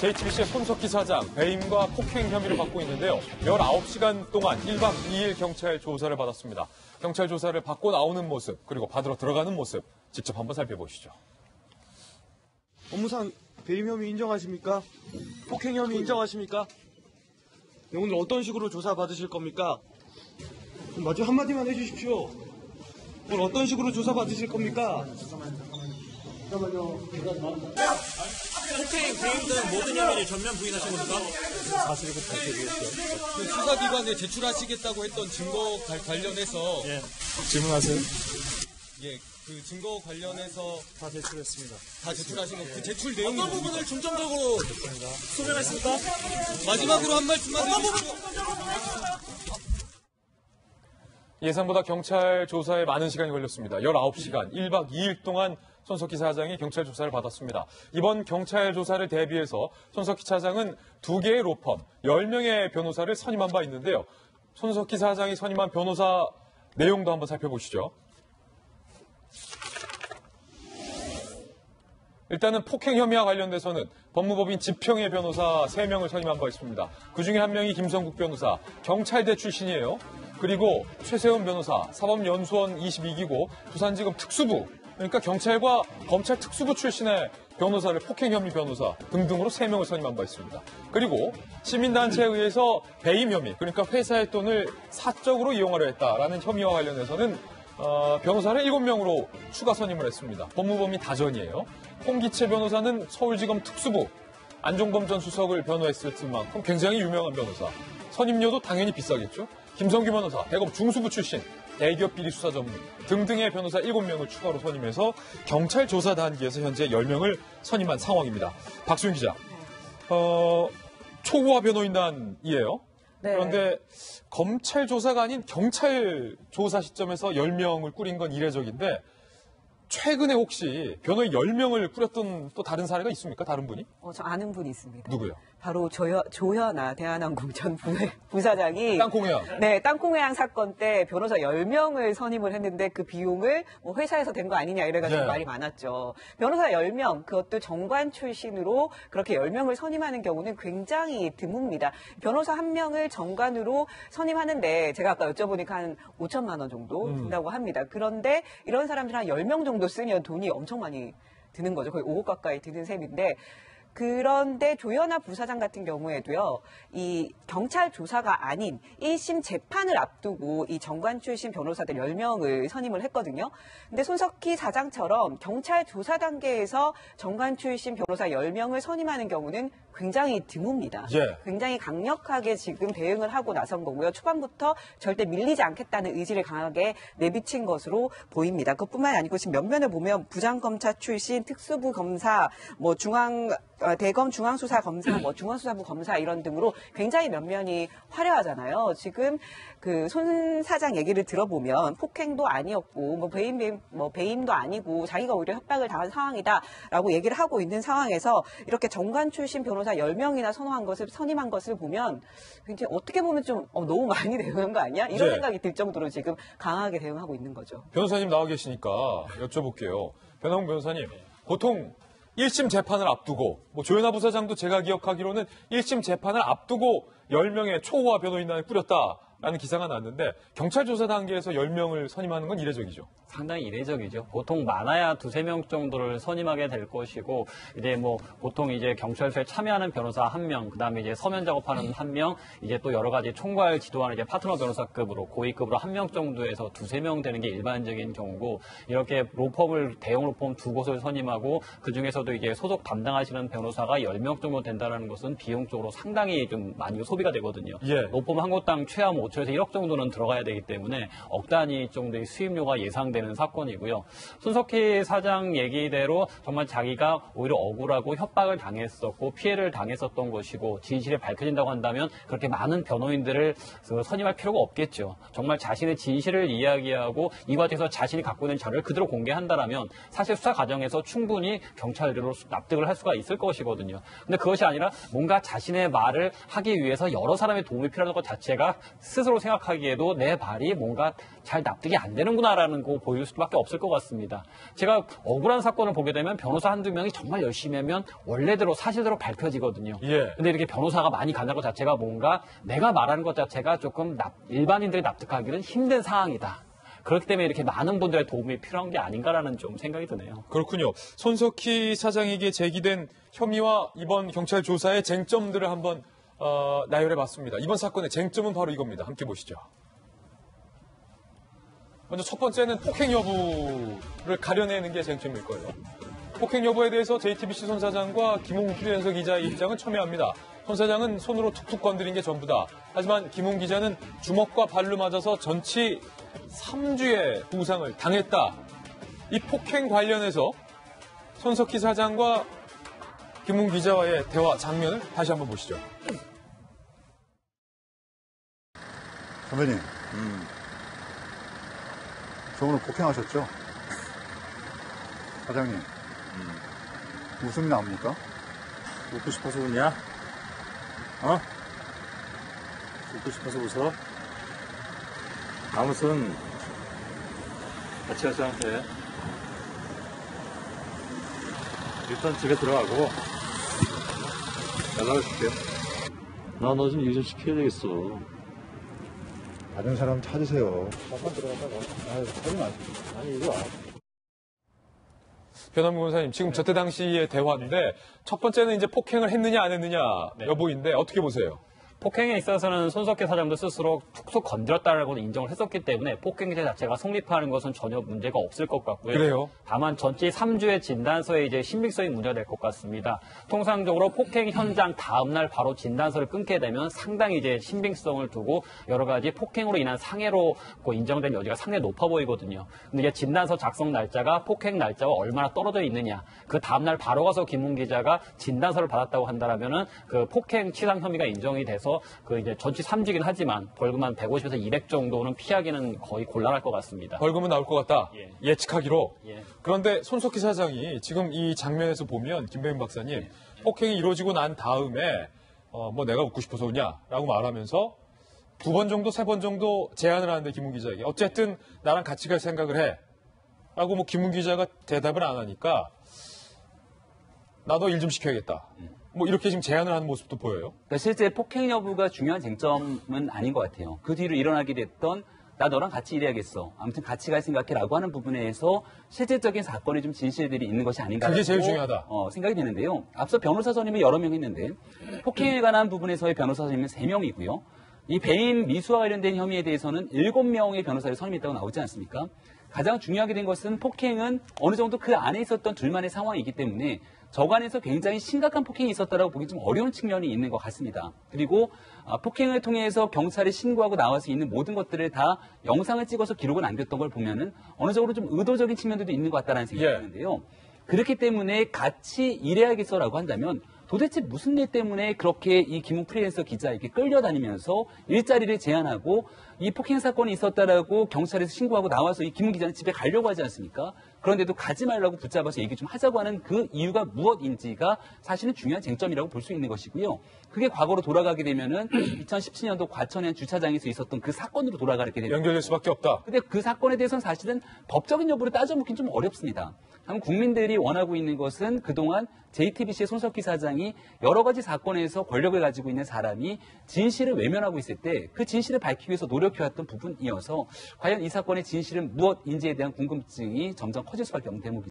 JTBC의 손석희 사장 배임과 폭행 혐의를 받고 있는데요. 19시간 동안 1박 2일 경찰 조사를 받았습니다. 경찰 조사를 받고 나오는 모습 그리고 받으러 들어가는 모습 직접 한번 살펴보시죠. 업무상 배임 혐의 인정하십니까? 폭행 혐의 인정하십니까? 네, 오늘 어떤 식으로 조사 받으실 겁니까? 마지막 한마디만 해주십시오. 오늘 어떤 식으로 조사 받으실 겁니까? 폭행, 배임 등 모든 혐의를 전면 부인하신 겁니까? 사실이고 밝혀지겠죠. 그 수사기관에 제출하시겠다고 했던 증거 관- 관련해서 예. 질문하세요. 예, 그 증거 관련해서 다 제출했습니다. 다 제출하신 거 그 제출 내용이 어떤 뭡니까? 부분을 중점적으로 소명했습니까? 마지막으로 한 말씀만 해주시고 예상보다 경찰 조사에 많은 시간이 걸렸습니다. 19시간, 1박 2일 동안 손석희 사장이 경찰 조사를 받았습니다. 이번 경찰 조사를 대비해서 손석희 차장은 두 개의 로펌, 10명의 변호사를 선임한 바 있는데요. 손석희 사장이 선임한 변호사 내용도 한번 살펴보시죠. 일단은 폭행 혐의와 관련돼서는 법무법인 지평의 변호사 3명을 선임한 바 있습니다. 그 중에 한 명이 김성국 변호사, 경찰대 출신이에요. 그리고 최세훈 변호사, 사법연수원 22기고 부산지검 특수부, 그러니까 경찰과 검찰 특수부 출신의 변호사를 폭행 혐의 변호사 등등으로 3명을 선임한 바 있습니다. 그리고 시민단체에 의해서 배임 혐의, 그러니까 회사의 돈을 사적으로 이용하려 했다라는 혐의와 관련해서는 어, 변호사를 7명으로 추가 선임을 했습니다. 법무법인 다전이에요. 홍기채 변호사는 서울지검 특수부, 안종범 전 수석을 변호했을 만큼 굉장히 유명한 변호사. 선임료도 당연히 비싸겠죠. 김성규 변호사, 대검 중수부 출신, 대기업 비리 수사 전문 등등의 변호사 7명을 추가로 선임해서 경찰 조사 단계에서 현재 10명을 선임한 상황입니다. 박수윤 기자. 어, 초호화 변호인단이에요. 네. 그런데 검찰 조사가 아닌 경찰 조사 시점에서 10명을 꾸린 건 이례적인데 최근에 혹시 변호인 10명을 꾸렸던 또 다른 사례가 있습니까? 다른 분이? 어, 저 아는 분이 있습니다. 누구요? 바로 조현, 조현아 대한항공 전 부, 부사장이 땅콩이야. 네, 땅콩회항 사건 때 변호사 10명을 선임을 했는데 그 비용을 뭐 회사에서 된 거 아니냐 이래가지고 네. 말이 많았죠. 변호사 10명, 그것도 정관 출신으로 그렇게 10명을 선임하는 경우는 굉장히 드뭅니다. 변호사 한 명을 정관으로 선임하는데 제가 아까 여쭤보니까 한 5천만 원 정도 음. 든다고 합니다. 그런데 이런 사람들 한 10명 정도 쓰면 돈이 엄청 많이 드는 거죠. 거의 5억 가까이 드는 셈인데 그런데 조현아 부사장 같은 경우에도요, 이 경찰 조사가 아닌 1심 재판을 앞두고 이 정관 출신 변호사들 10명을 선임을 했거든요. 근데 손석희 사장처럼 경찰 조사 단계에서 정관 출신 변호사 10명을 선임하는 경우는 굉장히 드뭅니다. 예. 굉장히 강력하게 지금 대응을 하고 나선 거고요. 초반부터 절대 밀리지 않겠다는 의지를 강하게 내비친 것으로 보입니다. 그뿐만이 아니고 지금 면면을 보면 부장검사 출신 특수부 검사, 뭐 중앙 어, 대검 중앙수사 검사, 뭐 중앙수사부 검사 이런 등으로 굉장히 면면이 화려하잖아요. 지금 그 손 사장 얘기를 들어보면 폭행도 아니었고 뭐 배임 배임- 뭐 배임도 아니고 자기가 오히려 협박을 당한 상황이다라고 얘기를 하고 있는 상황에서 이렇게 정관 출신 변호사 10명이나 선호한 것을 선임한 것을 보면 굉장히 어떻게 보면 좀 어, 너무 많이 대응한 거 아니야? 이런 네. 생각이 들 정도로 지금 강하게 대응하고 있는 거죠. 변호사님 나와 계시니까 여쭤볼게요. 변호사 변호사님, 보통 1심 재판을 앞두고, 뭐 조현아 부사장도 제가 기억하기로는 1심 재판을 앞두고 10명의 초호화 변호인단을 꾸렸다 라는 기사가 났는데, 경찰 조사 단계에서 10명을 선임하는 건 이례적이죠. 상당히 이례적이죠. 보통 많아야 두세 명 정도를 선임하게 될 것이고, 이제 뭐, 보통 이제 경찰서에 참여하는 변호사 한 명, 그 다음에 이제 서면 작업하는 한 명, 이제 또 여러 가지 총괄 지도하는 이제 파트너 변호사급으로, 고위급으로 한 명 정도에서 두세 명 되는 게 일반적인 경우고, 이렇게 로펌을, 대형 로펌 두 곳을 선임하고, 그 중에서도 이제 소속 담당하시는 변호사가 열 명 정도 된다는 것은 비용적으로 상당히 좀 많이 소비가 되거든요. 예. 로펌 한 곳당 최하 5천에서 1억 정도는 들어가야 되기 때문에 억 단위 정도의 수입료가 예상되는 사건이고요. 손석희 사장 얘기대로 정말 자기가 오히려 억울하고 협박을 당했었고 피해를 당했었던 것이고 진실이 밝혀진다고 한다면 그렇게 많은 변호인들을 그 선임할 필요가 없겠죠. 정말 자신의 진실을 이야기하고 이 과정에서 자신이 갖고 있는 자료를 그대로 공개한다라면 사실 수사 과정에서 충분히 경찰들로 납득을 할 수가 있을 것이거든요. 근데 그것이 아니라 뭔가 자신의 말을 하기 위해서 여러 사람의 도움이 필요한 것 자체가 스 스로 스스로 생각하기에도 내 말이 뭔가 잘 납득이 안 되는구나라는 거 보일 수밖에 없을 것 같습니다. 제가 억울한 사건을 보게 되면 변호사 한두 명이 정말 열심히 하면 원래대로 사실대로 밝혀지거든요. 예. 근데 이렇게 변호사가 많이 간다는 것 자체가 뭔가 내가 말하는 것 자체가 조금 납- 일반인들이 납득하기는 힘든 상황이다. 그렇기 때문에 이렇게 많은 분들의 도움이 필요한 게 아닌가라는 좀 생각이 드네요. 그렇군요. 손석희 사장에게 제기된 혐의와 이번 경찰 조사의 쟁점들을 한번 어, 나열해 봤습니다. 이번 사건의 쟁점은 바로 이겁니다. 함께 보시죠. 먼저 첫 번째는 폭행 여부를 가려내는 게 쟁점일 거예요. 폭행 여부에 대해서 JTBC 손 사장과 김홍 프리랜서 기자의 입장은 첨예합니다. 손 사장은 손으로 툭툭 건드린 게 전부다. 하지만 김홍 기자는 주먹과 발로 맞아서 전치 3주의 부상을 당했다. 이 폭행 관련해서 손석희 사장과 김웅 기자와의 대화 장면을 다시 한번 보시죠. 선배님, 저 오늘 폭행하셨죠? 사장님, 웃음이 나옵니까? 웃고 싶어서 웃냐? 어? 웃고 싶어서 웃어? 아무튼 같이 가자 해. 일단 집에 들어가고 연락을 줄게요. 나 너 좀 일 좀 시켜야 되겠어. 다른 사람 찾으세요. 잠깐 들어갔다가. 아유, 하지 마세요. 아니, 이거 변함구 변호사님, 지금 저때 당시의 대화인데 첫 번째는 이제 폭행을 했느냐 안 했느냐 여부인데 어떻게 보세요? 폭행에 있어서는 손석희 사장도 스스로 툭툭 건드렸다라고 인정을 했었기 때문에 폭행죄 자체가 성립하는 것은 전혀 문제가 없을 것 같고요. 그래요? 다만 전체 3주의 진단서에 이제 신빙성이 문제가 될 것 같습니다. 통상적으로 폭행 현장 다음날 바로 진단서를 끊게 되면 상당히 이제 신빙성을 두고 여러 가지 폭행으로 인한 상해로 그 인정된 여지가 상당히 높아 보이거든요. 근데 이게 진단서 작성 날짜가 폭행 날짜와 얼마나 떨어져 있느냐. 그 다음날 바로 가서 김웅 기자가 진단서를 받았다고 한다라면은 그 폭행 치상 혐의가 인정이 돼서 그 이제 전치 3주긴 하지만 벌금 한 150에서 200 정도는 피하기는 거의 곤란할 것 같습니다. 벌금은 나올 것 같다. 예. 예측하기로. 예. 그런데 손석희 사장이 지금 이 장면에서 보면 김배윤 박사님 폭행이 이루어지고 난 다음에 어, 뭐 내가 웃고 싶어서 오냐라고 말하면서 두 번 정도 세 번 정도 제안을 하는데 김훈 기자에게 어쨌든 나랑 같이 갈 생각을 해. 라고 뭐 김훈 기자가 대답을 안 하니까 나도 일 좀 시켜야겠다. 뭐 이렇게 지금 제안을 하는 모습도 보여요. 그러니까 실제 폭행 여부가 중요한 쟁점은 아닌 것 같아요. 그 뒤로 일어나게 됐던 나 너랑 같이 일해야겠어. 아무튼 같이 갈 생각해라고 하는 부분에서 실질적인 사건의 좀 진실들이 있는 것이 아닌가. 그게 제일 중요하다. 어, 생각이 되는데요. 앞서 변호사 선임이 여러 명 했는데 폭행에 관한 부분에서의 변호사 선임은 세명이고요 이 배임 미수와 관련된 혐의에 대해서는 일곱 명의 변호사를 선임했다고 나오지 않습니까? 가장 중요하게 된 것은 폭행은 어느 정도 그 안에 있었던 둘만의 상황이기 때문에 저간에서 굉장히 심각한 폭행이 있었다라고 보기 좀 어려운 측면이 있는 것 같습니다. 그리고 아, 폭행을 통해서 경찰에 신고하고 나와서 있는 모든 것들을 다 영상을 찍어서 기록을 남겼던 걸 보면은 어느 정도 좀 의도적인 측면들도 있는 것 같다라는 생각이 예. 드는데요. 그렇기 때문에 같이 일해야겠어라고 한다면 도대체 무슨 일 때문에 그렇게 이 김웅 프리랜서 기자에게 끌려다니면서 일자리를 제안하고 이 폭행 사건이 있었다라고 경찰에서 신고하고 나와서 이 김웅 기자는 집에 가려고 하지 않습니까? 그런데도 가지 말라고 붙잡아서 얘기 좀 하자고 하는 그 이유가 무엇인지가 사실은 중요한 쟁점이라고 볼 수 있는 것이고요. 그게 과거로 돌아가게 되면은 2017년도 과천현 주차장에서 있었던 그 사건으로 돌아가게 되면 연결될 수밖에 없다. 근데 그 사건에 대해서는 사실은 법적인 여부를 따져보긴 좀 어렵습니다. 다만 국민들이 원하고 있는 것은 그동안 JTBC의 손석희 사장이 여러 가지 사건에서 권력을 가지고 있는 사람이 진실을 외면하고 있을 때 그 진실을 밝히기 위해서 노력 해왔던 부분이어서 과연 이 사건의 진실은 무엇인지에 대한 궁금증이 점점 커질 수밖에 없는 대목입니다.